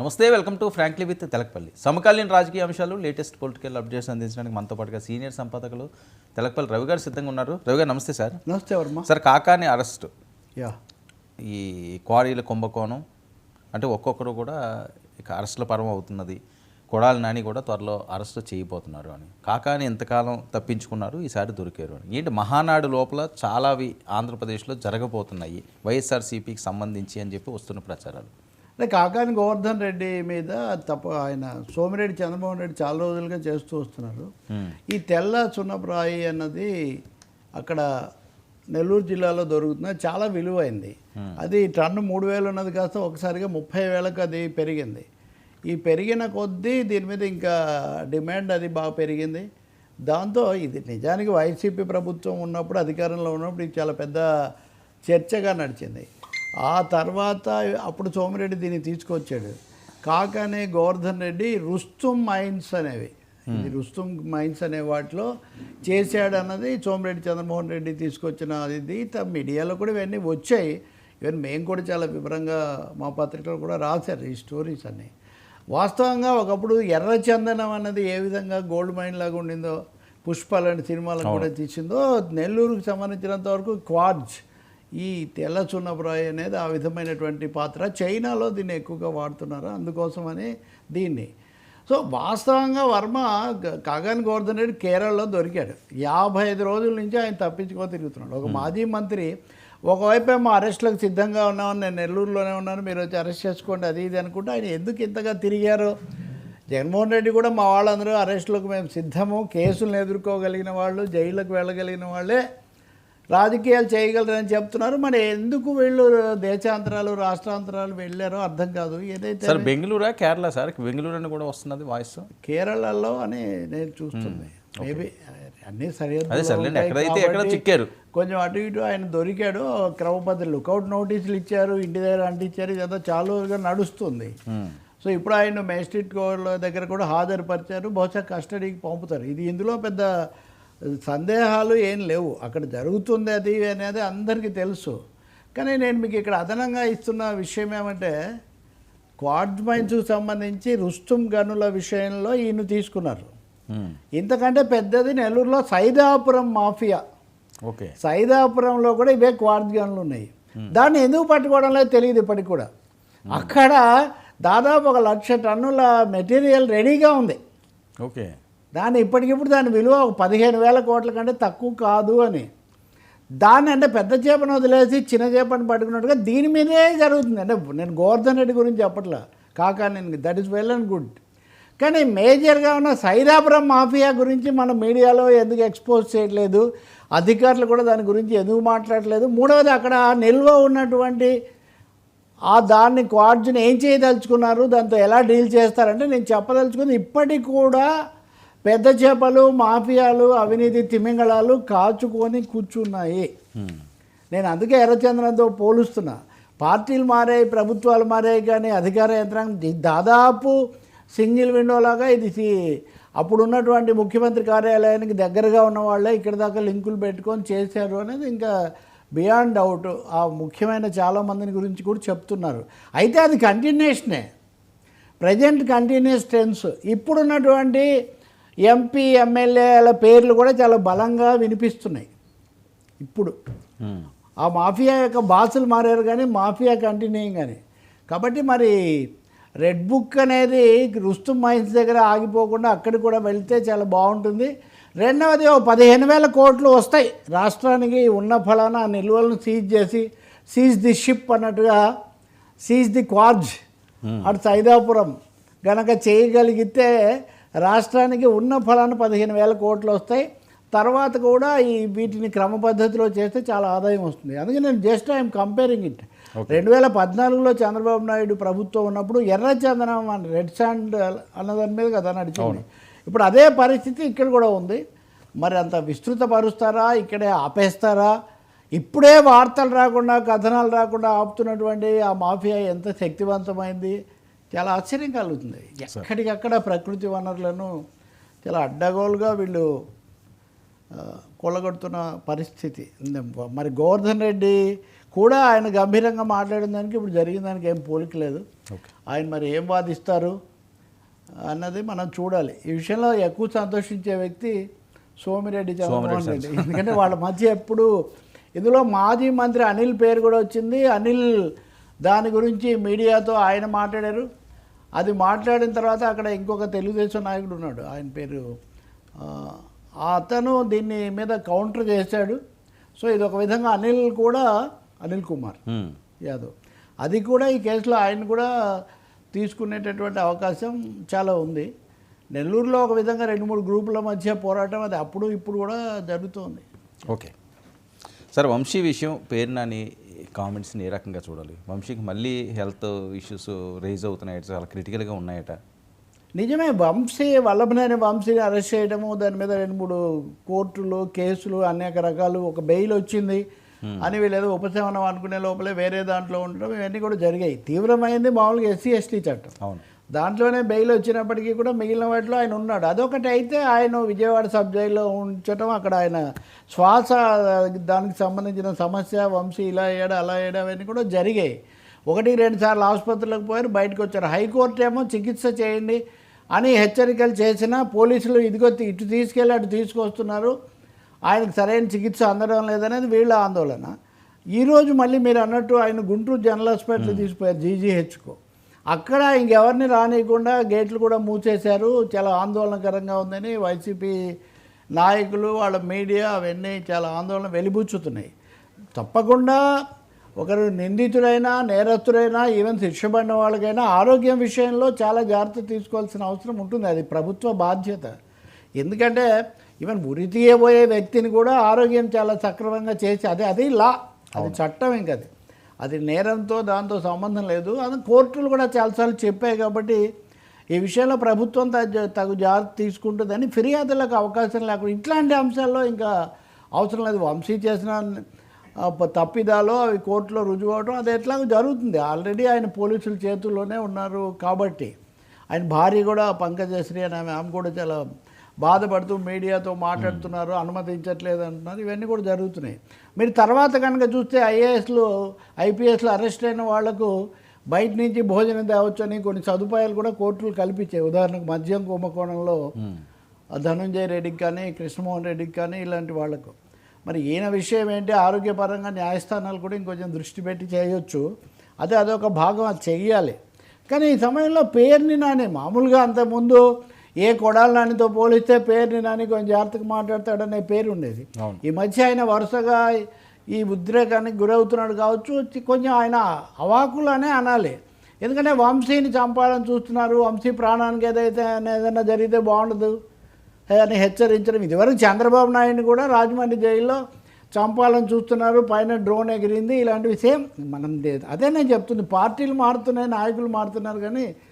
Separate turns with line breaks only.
నమస్తే welcome to frankly with Telakapalli. సమకాలీన రాజకీయ అంశాలు లేటెస్ట్ పొలిటికల్ అప్డేట్స్ అందించడానికి మనతో పాటుగా సీనియర్ సంపాదకులు తెలకపల్లి రవి గారు సిద్ధంగా ఉన్నారు. రవి గారు నమస్తే సార్.
నమస్తే Varma.
Sir Kakani arrest.
Yeah.
ఈ క్వారీల కుంభకోణం అంటే ఒక్కొక్కరు కూడా ఇక అరెస్టుల పరం అవుతున్నది. కొడాలి నాని కూడా త్వరలో అరెస్ట్ చేయబోతున్నారు అని. కాకాని ఎంతకాలం తప్పించుకున్నారు ఈసారి దొరికారు అని. ఏంటి మహానాడు లోపల చాలావి ఆంధ్రప్రదేశ్లో జరగబోతున్నాయి వైఎస్ఆర్సీపీకి సంబంధించి అని చెప్పి వస్తున్న ప్రచారాలు.
అంటే కాకాని గోవర్ధన్ రెడ్డి మీద తప్ప ఆయన సోమిరెడ్డి చంద్రమోహన్ రెడ్డి చాలా రోజులుగా చేస్తూ వస్తున్నారు. ఈ తెల్ల సున్నప్రాయి అన్నది అక్కడ నెల్లూరు జిల్లాలో దొరుకుతుంది. చాలా విలువైంది. అది టన్ను మూడు వేలు ఉన్నది కాస్త ఒకసారిగా ముప్పై వేలకు అది పెరిగింది. ఈ పెరిగిన కొద్దీ దీని మీద ఇంకా డిమాండ్ అది బాగా పెరిగింది. దాంతో ఇది నిజానికి వైసీపీ ప్రభుత్వం ఉన్నప్పుడు అధికారంలో ఉన్నప్పుడు ఇది చాలా పెద్ద చర్చగా నడిచింది. ఆ తర్వాత అప్పుడు సోమిరెడ్డి దీన్ని తీసుకొచ్చాడు. కాకనే గోవర్ధన్ రెడ్డి రుస్తుం మైన్స్ అనేవి. ఇది రుస్తుం మైన్స్ అనే వాటిలో చేశాడు అన్నది సోమిరెడ్డి చంద్రమోహన్ రెడ్డి తీసుకొచ్చిన అది త- మీడియాలో కూడా ఇవన్నీ వచ్చాయి. ఈవెన్ మేము కూడా చాలా వివరంగా మా పత్రికలో కూడా రాశారు ఈ స్టోరీస్ అన్నీ. వాస్తవంగా ఒకప్పుడు ఎర్ర చందనం అన్నది ఏ విధంగా గోల్డ్ మైన్ లాగా ఉండిందో పుష్ప లాంటి సినిమాలను కూడా తీసిందో నెల్లూరుకు సంబంధించినంత వరకు క్వార్జ్ ఈ తెల్ల సున్నప్రాయి అనేది ఆ విధమైనటువంటి పాత్ర. చైనాలో దీన్ని ఎక్కువగా వాడుతున్నారు అందుకోసమని దీన్ని. సో వాస్తవంగా వర్మ కాగాని గోవర్ధన్ రెడ్డి కేరళలో దొరికాడు. యాభై ఐదు రోజుల నుంచి ఆయన తప్పించుకో తిరుగుతున్నాడు. ఒక మాజీ మంత్రి ఒకవైపు ఏమో అరెస్టులకు సిద్ధంగా ఉన్నామని నేను నెల్లూరులోనే ఉన్నాను మీరు వచ్చి అరెస్ట్ చేసుకోండి అది ఇది అనుకుంటే ఆయన ఎందుకు ఇంతగా తిరిగారు? జగన్మోహన్ రెడ్డి కూడా మా వాళ్ళందరూ అరెస్టులకు మేము సిద్ధము కేసులను ఎదుర్కోగలిగిన వాళ్ళు జైళ్ళకు వెళ్ళగలిగిన వాళ్ళే. రాజకీయాలు చేయగలరని చెప్తున్నారు. మరి ఎందుకు వీళ్ళు దేశాంతరాలు రాష్ట్రాంతరాలు వెళ్ళారో అర్థం కాదు. ఏదైతే
సార్ బెంగళూరా కేరళ సార్ బెంగళూరు అని కూడా వస్తున్నది వాయిస్.
కేరళలో అని నేను చూస్తుంది. మేబీ అన్నీ సరిహద్దు
చిక్కారు.
కొంచెం అటు ఇటు ఆయన దొరికాడు. క్రమ పద్ధతి లుకౌట్ నోటీసులు ఇచ్చారు ఇంటి దగ్గర అంటించారు ఇదంతా చాలుగా నడుస్తుంది. సో ఇప్పుడు ఆయన మేజిస్ట్రేట్ కోర్టుల దగ్గర కూడా హాజరుపరిచారు. బహుశా కస్టడీకి పంపుతారు. ఇది ఇందులో పెద్ద సందేహాలు ఏం లేవు. అక్కడ జరుగుతుంది అది అనేది అందరికీ తెలుసు. కానీ నేను మీకు ఇక్కడ అదనంగా ఇస్తున్న విషయం ఏమంటే క్వాడ్జ్ మైన్స్కి సంబంధించి రుస్తుం గనుల విషయంలో ఈయన తీసుకున్నారు. ఇంతకంటే పెద్దది నెల్లూరులో సైదాపురం మాఫియా.
ఓకే.
సైదాపురంలో కూడా ఇవే క్వార్జ్ గన్లు ఉన్నాయి. దాన్ని ఎందుకు పట్టుకోవడం లేదు తెలియదు ఇప్పటికి కూడా. అక్కడ దాదాపు ఒక లక్ష టన్నుల మెటీరియల్ రెడీగా ఉంది.
ఓకే.
దాన్ని ఇప్పటికిప్పుడు దాని విలువ ఒక పదిహేను వేల కోట్ల కంటే తక్కువ కాదు అని. దాన్ని అంటే పెద్ద చేపను వదిలేసి చిన్న చేపను పట్టుకున్నట్టుగా దీని మీదే జరుగుతుంది. అంటే నేను గోవర్ధన్ రెడ్డి గురించి చెప్పట్లా. కాకా నేను that is well and good కానీ మేజర్గా ఉన్న సైదాపురం మాఫియా గురించి మన మీడియాలో ఎందుకు ఎక్స్పోజ్ చేయట్లేదు? అధికారులు కూడా దాని గురించి ఎందుకు మాట్లాడట్లేదు? మూడవది అక్కడ నిల్వ ఉన్నటువంటి ఆ దాన్ని క్వార్జ్ని ఏం చేయదలుచుకున్నారు? దాంతో ఎలా డీల్ చేస్తారంటే నేను చెప్పదలుచుకుంది ఇప్పటికి కూడా పెద్ద చేపలు మాఫియాలు అవినీతి తిమింగళాలు కాచుకొని కూర్చున్నాయి. నేను అందుకే ఎర్రచంద్రంతో పోలుస్తున్నా. పార్టీలు మారాయి ప్రభుత్వాలు మారాయి కానీ అధికార యంత్రాంగం దాదాపు సింగిల్ విండో లాగా ఇది సి- అప్పుడు ఉన్నటువంటి ముఖ్యమంత్రి కార్యాలయానికి దగ్గరగా ఉన్న వాళ్ళే ఇక్కడ దాకా లింకులు పెట్టుకొని చేశారు అనేది ఇంకా బియాండ్ డౌట్. ఆ ముఖ్యమైన చాలామందిని గురించి కూడా చెప్తున్నారు. అయితే అది కంటిన్యూషనే ప్రజెంట్ కంటిన్యూస్ టెన్స్. ఇప్పుడున్నటువంటి ఎంపీ ఎమ్మెల్యేల పేర్లు కూడా చాలా బలంగా వినిపిస్తున్నాయి. ఇప్పుడు. ఆ మాఫియా యొక్క బాసులు మారారు కానీ మాఫియా కంటిన్యూ కానీ. కాబట్టి మరి రెడ్ బుక్ అనేది రుస్తుం మైన్స్ దగ్గర ఆగిపోకుండా అక్కడికి కూడా వెళ్తే చాలా బాగుంటుంది. రెండవది ఓ పదిహేను వేల కోట్లు వస్తాయి. రాష్ట్రానికి ఉన్న ఫలానా నిల్వలను సీజ్ చేసి సీజ్ ది షిప్ అన్నట్టుగా సీజ్ ది క్వార్జ్ అటు సైదాపురం గనక చేయగలిగితే రాష్ట్రానికి ఉన్న ఫలానా పదిహేను వేల కోట్లు వస్తాయి. తర్వాత కూడా ఈ వీటిని క్రమ పద్ధతిలో చేస్తే చాలా ఆదాయం వస్తుంది. అందుకే నేను జస్ట్ ఐఎమ్ కంపేరింగ్ ఇట్. రెండు వేల పద్నాలుగులో చంద్రబాబు నాయుడు ప్రభుత్వం ఉన్నప్పుడు ఎర్ర చందనం అని రెడ్ శాండ్ అన్నదాని మీద కదా నడిచింది. ఇప్పుడు అదే పరిస్థితి ఇక్కడ కూడా ఉంది. మరి అంత విస్తృతపరుస్తారా? ఇక్కడే ఆపేస్తారా? ఇప్పుడే వార్తలు రాకుండా కథనాలు రాకుండా ఆపుతున్నటువంటి ఆ మాఫియా ఎంత శక్తివంతమైంది? చాలా ఆశ్చర్యం కలుగుతుంది. ఎక్కడికక్కడ ప్రకృతి వనరులను చాలా అడ్డగోలుగా వీళ్ళు కొల్లగొడుతున్న పరిస్థితి. మరి గోవర్ధన్ రెడ్డి కూడా ఆయన గంభీరంగా మాట్లాడిన దానికి ఇప్పుడు జరిగిన దానికి ఏం పోలిక లేదు. ఆయన మరి ఏం వాదిస్తారు అన్నది మనం చూడాలి. ఈ విషయంలో ఎక్కువ సంతోషించే వ్యక్తి సోమిరెడ్డి చంద్రమోహన్ రెడ్డి. ఎందుకంటే వాళ్ళ మధ్య ఎప్పుడు ఇందులో మాజీ మంత్రి అనిల్ పేరు కూడా వచ్చింది. అనిల్ దాని గురించి మీడియాతో ఆయన మాట్లాడారు. అది మాట్లాడిన తర్వాత అక్కడ ఇంకొక తెలుగుదేశం నాయకుడు ఉన్నాడు. ఆయన పేరు అతను దీన్ని మీద కౌంటర్ చేశాడు. సో ఇది ఒక విధంగా అనిల్ కూడా అనిల్ కుమార్. యాదవ్. అది కూడా ఈ కేసులో ఆయన కూడా తీసుకునేటటువంటి అవకాశం చాలా ఉంది. నెల్లూరులో ఒక విధంగా రెండు మూడు గ్రూపుల మధ్య పోరాటం అది అప్పుడు ఇప్పుడు కూడా జరుగుతోంది.
ఓకే. సార్ వంశీ విషయం పేరు నాని కామెంట్స్ని ఏ రకంగా చూడాలి? వంశీకి మళ్ళీ హెల్త్ ఇష్యూస్ రైజ్ అవుతున్నాయట చాలా క్రిటికల్గా ఉన్నాయట.
నిజమే వంశీ వల్లభనేని వంశీని అరెస్ట్ చేయడము దాని మీద రెండు మూడు కోర్టులు కేసులు అనేక రకాలు ఒక బెయిల్ వచ్చింది. అని వీళ్ళు ఏదో ఉపశమనం అనుకునే లోపలే వేరే దాంట్లో ఉండడం ఇవన్నీ కూడా జరిగాయి. తీవ్రమైంది మామూలుగా ఎస్సీ ఎస్టీ చట్టం.
అవును.
దాంట్లోనే బెయిల్ వచ్చినప్పటికీ కూడా మిగిలిన వాటిలో ఆయన ఉన్నాడు. అదొకటి అయితే ఆయన విజయవాడ సబ్ జైల్లో ఉంచడం అక్కడ ఆయన శ్వాస దానికి సంబంధించిన సమస్య వంశీ ఇలా అయ్యాడు అలా అయ్యాడు అవన్నీ కూడా జరిగాయి. ఒకటి రెండు సార్లు ఆసుపత్రులకు పోయారు బయటకు వచ్చారు. హైకోర్టు ఏమో చికిత్స చేయండి అని హెచ్చరికలు చేసినా పోలీసులు ఇదిగో ఇటు తీసుకెళ్ళి అటు తీసుకొస్తున్నారు. ఆయనకు సరైన చికిత్స అందడం లేదనేది వీళ్ళ ఆందోళన. ఈరోజు మళ్ళీ మీరు అన్నట్టు ఆయన గుంటూరు జనరల్ హాస్పిటల్ తీసుకుపోయారు జీజీహెచ్కు. అక్కడ ఇంకెవరిని రానియకుండా గేట్లు కూడా మూసేశారు. చాలా ఆందోళనకరంగా ఉందని వైసీపీ నాయకులు వాళ్ళ మీడియా అవన్నీ చాలా ఆందోళన వెలిబుచ్చుతున్నాయి. తప్పకుండా ఒకరు నిందితుడైనా నేరస్తుడైనా ఈవెన్ శిక్షపడిన వాళ్ళకైనా ఆరోగ్యం విషయంలో చాలా జాగ్రత్త తీసుకోవాల్సిన అవసరం ఉంటుంది. అది ప్రభుత్వ బాధ్యత. ఎందుకంటే ఈవెన్ ఉరి తీయబోయే వ్యక్తిని కూడా ఆరోగ్యం చాలా సక్రమంగా చేసి అదే అది లా. అది చట్టం ఇంకది. అది నేరంతో దాంతో సంబంధం లేదు. అది కోర్టులు కూడా చాలాసార్లు చెప్పాయి కాబట్టి ఈ విషయంలో ప్రభుత్వం తగు జాగ్రత్త తీసుకుంటుందని ఫిర్యాదులకు అవకాశం లేకుండా ఇట్లాంటి అంశాల్లో ఇంకా అవసరం లేదు. వంశీ చేసిన తప్పిదాలో అవి కోర్టులో రుజువు అవడం అది ఎట్లాగో జరుగుతుంది. ఆల్రెడీ ఆయన పోలీసుల చేతుల్లోనే ఉన్నారు కాబట్టి. ఆయన భార్య కూడా పంకజశ్రీ అని ఆమె ఆమె కూడా చాలా బాధపడుతూ మీడియాతో మాట్లాడుతున్నారు అనుమతించట్లేదు అంటున్నారు. ఇవన్నీ కూడా జరుగుతున్నాయి. మీరు తర్వాత కనుక చూస్తే ఐఏఎస్లు ఐపీఎస్లు అరెస్ట్ అయిన వాళ్ళకు బయట నుంచి భోజనం తేవచ్చని కొన్ని సదుపాయాలు కూడా కోర్టులు కల్పించాయి. ఉదాహరణకు మద్యం కుంభకోణంలో ఆ ధనంజయ రెడ్డికి కానీ కృష్ణమోహన్ రెడ్డికి కానీ ఇలాంటి వాళ్ళకు. మరి ఈయన విషయం ఏంటి? ఆరోగ్యపరంగా న్యాయస్థానాలు కూడా ఇంకొంచెం దృష్టి పెట్టి చేయొచ్చు. అదే అదొక భాగం అది చెయ్యాలి. కానీ ఈ సమయంలో పేరుని నాని. మామూలుగా అంతకుముందు ఏ కొడాల నానితో పోలిస్తే పేరుని నాని కొంచెం జాగ్రత్తగా మాట్లాడతాడనే పేరు ఉండేది. ఈ మధ్య ఆయన వరుసగా ఈ ఉద్రేకానికి గురవుతున్నాడు కావచ్చు కొంచెం ఆయన అవాకులనే అనాలి. ఎందుకంటే వంశీని చంపాలని చూస్తున్నారు వంశీ ప్రాణానికి ఏదైతే ఏదైనా జరిగితే బాగుండదు. అని హెచ్చరించడం. ఇదివరకు చంద్రబాబు నాయుడిని కూడా రాజమండ్రి జైల్లో చంపాలని చూస్తున్నారు పైన డ్రోన్ ఎగిరింది ఇలాంటివి సేమ్. మనం అదే నేను చెప్తుంది పార్టీలు మారుతున్నాయి నాయకులు మారుతున్నారు కానీ